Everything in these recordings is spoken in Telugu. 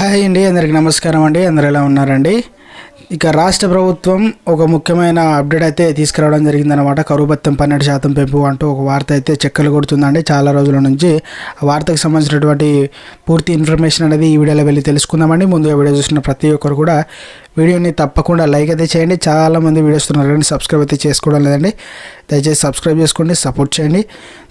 హాయ్ అండి అందరికి నమస్కారం అండి అందరు ఎలా ఉన్నారండి? ఇక రాష్ట్ర ప్రభుత్వం ఒక ముఖ్యమైన అప్డేట్ అయితే తీసుకురావడం జరిగిందనమాట కరువు భత్యం పన్నెండు శాతం పెంపు అంటూ ఒక వార్త అయితే చెక్కలు కొడుతుందండి. చాలా రోజుల నుంచి ఆ వార్తకు సంబంధించినటువంటి పూర్తి ఇన్ఫర్మేషన్ అనేది ఈ వీడియోలో వెళ్ళి తెలుసుకుందామండి. ముందుగా వీడియో చూసిన ప్రతి ఒక్కరు కూడా వీడియోని తప్పకుండా లైక్ అయితే చేయండి. చాలా మంది వీడియోస్ ఉన్నారు కానీ సబ్స్క్రైబ్ అయితే చేసుకోవడం లేదండి. దయచేసి సబ్స్క్రైబ్ చేసుకోండి సపోర్ట్ చేయండి.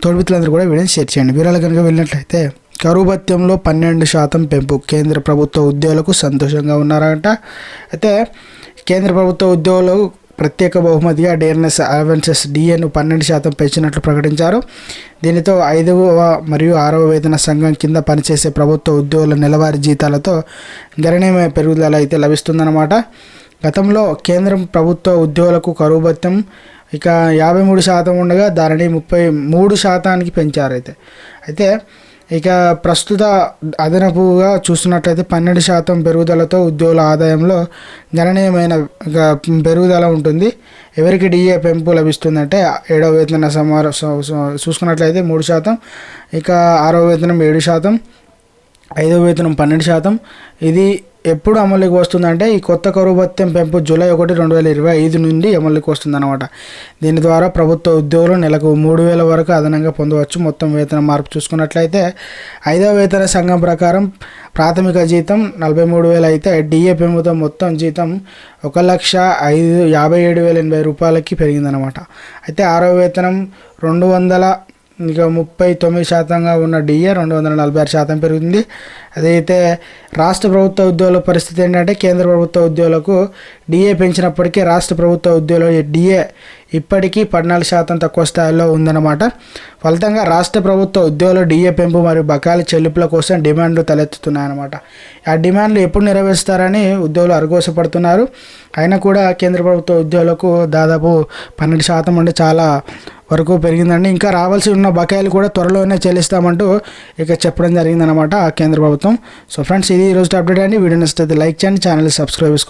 తోడుమిత్రులందరూ కూడా వీడియోని షేర్ చేయండి. వీరాలు కనుక వెళ్ళినట్లయితే కరువు భత్యంలో పన్నెండు శాతం పెంపు. కేంద్ర ప్రభుత్వ ఉద్యోగులకు సంతోషంగా ఉన్నారంట. అయితే కేంద్ర ప్రభుత్వ ఉద్యోగులు ప్రత్యేక బహుమతిగా డిఎన్ఎస్ అలవెన్సెస్ డిఎను పన్నెండు శాతం పెంచినట్లు ప్రకటించారు. దీనితో ఐదవ మరియు ఆరవ వేతన సంఘం కింద పనిచేసే ప్రభుత్వ ఉద్యోగుల నెలవారీ జీతాలతో గణనీయమైన పెరుగుదల అయితే లభిస్తుందన్నమాట. గతంలో కేంద్రం ప్రభుత్వ ఉద్యోగులకు కరువు భత్యం ఇక యాభై మూడు శాతం ఉండగా దానిని ముప్పై మూడు శాతానికి పెంచారు అయితే. అయితే ఇక ప్రస్తుత అదనపుగా చూస్తున్నట్లయితే పన్నెండు శాతం పెరుగుదలతో ఉద్యోగుల ఆదాయంలో గణనీయమైన పెరుగుదల ఉంటుంది. ఎవరికి డిఏ పెంపు లభిస్తుందంటే ఏడవ వేతన సమార చూసుకున్నట్లయితే మూడు శాతం ఇక ఆరవ వేతనం ఏడు శాతం ఐదవ వేతనం పన్నెండు శాతం. ఇది ఎప్పుడు అమలుకి వస్తుందంటే ఈ కొత్త కరువు భత్యం పెంపు జూలై ఒకటి రెండు వేల ఇరవై ఐదు నుండి అమలుకి వస్తుందన్నమాట. దీని ద్వారా ప్రభుత్వ ఉద్యోగులు నెలకు మూడు వేల వరకు అదనంగా పొందవచ్చు. మొత్తం వేతన మార్పు చూసుకున్నట్లయితే ఐదవ వేతన సంఘం ప్రకారం ప్రాథమిక జీతం నలభై మూడు వేలు అయితే డిఏ పెంపుతో మొత్తం జీతం ఒక లక్ష ఐదు యాభై ఏడు వేల ఎనభై రూపాయలకి పెరిగిందనమాట అయితే ఆరో వేతనం రెండు వందల ఇక ముప్పై తొమ్మిది శాతంగా ఉన్న డిఏ రెండు వందల నలభై ఆరు శాతం పెరుగుతుంది అదైతే రాష్ట్ర ప్రభుత్వ ఉద్యోగుల పరిస్థితి ఏంటంటే కేంద్ర ప్రభుత్వ ఉద్యోగులకు డిఏ పెంచినప్పటికీ రాష్ట్ర ప్రభుత్వ ఉద్యోగుల డిఏ ఇప్పటికీ పద్నాలుగు శాతం తక్కువ స్థాయిలో ఉందన్నమాట. ఫలితంగా రాష్ట్ర ప్రభుత్వ ఉద్యోగుల డిఏ పెంపు మరియు బకాయిల చెల్లింపుల కోసం డిమాండ్లు తలెత్తుతున్నాయన్నమాట. ఆ డిమాండ్లు ఎప్పుడు నెరవేరుస్తారని ఉద్యోగులు అరగోసపడుతున్నారు. అయినా కూడా కేంద్ర ప్రభుత్వ ఉద్యోగులకు దాదాపు పన్నెండు శాతం అంటే చాలా వరకు పెరిగిందండి. ఇంకా రావాల్సి ఉన్న బకాయిలు కూడా త్వరలోనే చెల్లిస్తామంటూ ఇక చెప్పడం జరిగిందనమాట ఆ కేంద్ర ప్రభుత్వం. సో ఫ్రెండ్స్ ఇది ఈరోజు అప్డేట్ అండి. వీడియో నచ్చితే లైక్ చేయండి ఛానల్ సబ్స్క్రైబ్ చేసుకుంటారు